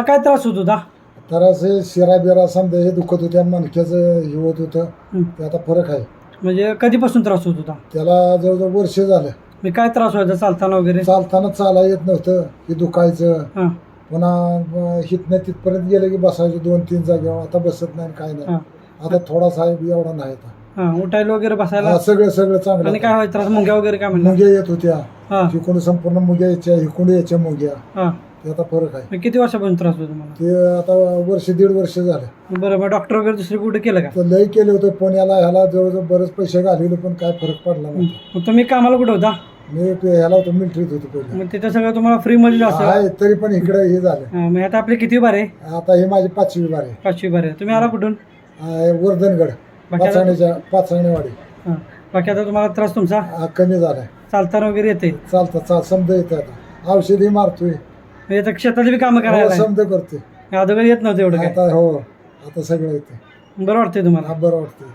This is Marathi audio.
तुम्हाला काय त्रास होत होता? तर असे शिरा बिरा समजा हे दुखत होत्या मणक्याचं हे होत होतं. ते आता फरक आहे. म्हणजे कधीपासून त्रास होत होता? त्याला जवळजवळ वर्ष झालं. मी काय त्रास व्हायचा चालताना वगैरे? चालताना चाला येत नव्हतं हे दुखायचं. हां. पुन्हा अं, हितनं तिथपर्यंत गेलं की बसायचं दोन तीन जागेवर. आता बसत नाही काय नाही. आता थोडासा आहे एवढा नाही आता. हां उठायला वगैरे बसायला? हा, सगळं सगळं आणि चांगलं काय व्हायचं? त्रास मुंग्या वगैरे काय म्हणलं मुंग्या येत होत्या. हां. इकडून संपूर्ण मुंग्या यायच्या इकडून यायच्या मुंग्या. हां. ते आता फरक आहे. किती वर्षापासून त्रास होतो तुम्हाला? ते आता वर्ष दीड वर्ष झालं. बरं मग डॉक्टर वगैरे दुसरे कुठे केलं का? तर लय केले होते पुण्याला ह्याला जवळजवळ बरेच पैसे घालवले पण काय फरक पडला नाही मग तुम्ही कामाला कुठे होता? मी ते ह्याला होतो मिलिटरीत होतो पहिले. मग तिथं सगळं तुम्हाला फ्रीमध्ये असं आहे तरी पण इकडे हे झालं. मग आता आपले किती बार? आहे आता हे माझी पाचवी बार. आहे पाचवी बार. आहे तुम्ही आला कुठून? आहे वर्धनगड बाकी आता- पाचवणीच्या पाचवणीवाडी हां बाकी आता तुम्हाला त्रास तुमचा? हा कमी झालाय. चालताना वगैरे येते चालतं चाल समजा येतं आता. औषधी मारतोय. म्हणजे आता शेतातली बी कामं हो, करायला समजा करतोय अगोदर येत नव्हतं एवढं काय? आता हो आता सगळं येतं बरं वाटतंय तुम्हाला. बरं वाटतंय.